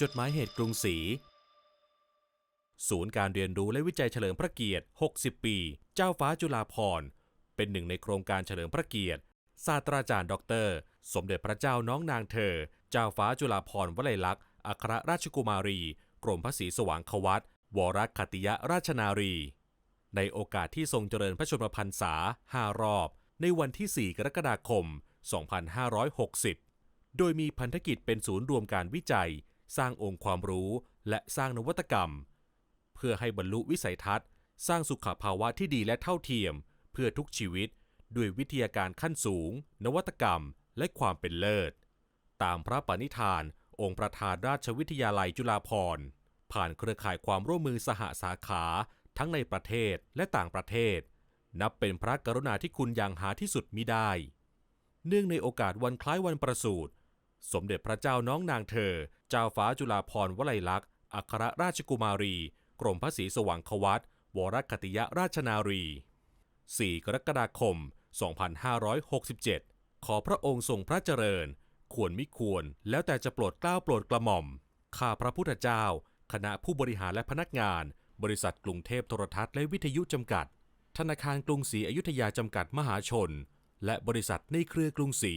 จดหมายเหตุกรุงศรี ศูนย์การเรียนรู้และวิจัยเฉลิมพระเกียรติ 60 ปี เจ้าฟ้าจุฬาภรณ์เป็นหนึ่งในโครงการเฉลิมพระเกียรติ ศาสตราจารย์ด็อกเตอร์สมเด็จพระเจ้าน้องนางเธอ เจ้าฟ้าจุฬาภรณ์วลัยลักษณ์ อัครราชกุมารี กรมพระศรีสว่างควัตวรคติยราชนารี ในโอกาสที่ทรงเจริญพระชนมพรรษา 5 รอบ ในวันที่ 4 กรกฎาคม 2560 โดยมีพันธกิจเป็นศูนย์รวมการวิจัย สร้างองค์ความรู้และสร้างนวัตกรรม เพื่อให้บรรลุวิสัยทัศน์ สร้างสุขภาวะที่ดีและเท่าเทียม เพื่อทุกชีวิต ด้วยวิทยาการขั้นสูง นวัตกรรม และความเป็นเลิศ ตามพระปณิธาน องค์ประธานราชวิทยาลัยจุฬาภรณ์ ผ่านเครือข่ายความร่วมมือสหสาขา ทั้งในประเทศและต่างประเทศ นับเป็นพระกรุณาธิคุณอย่างหาที่สุดมิได้ เนื่องในโอกาสวันคล้ายวันประสูติ สมเด็จพระเจ้าน้องนางเธอ เจ้าฟ้าจุฬาภรณ์วลัยลักษณ์ อัครราชกุมารี กรมพระศรีสว่างควัตวรคติยราชนารี 4 กรกฎาคม 2567 ขอพระองค์ทรงพระเจริญ ควรมิควรแล้วแต่จะโปรดเกล้าโปรดกระหม่อม ข้าพระพุทธเจ้า คณะผู้บริหารและพนักงาน บริษัทกรุงเทพโทรทัศน์และวิทยุจำกัด ธนาคารกรุงศรีอยุธยาจำกัดมหาชน และบริษัทในเครือกรุงศรี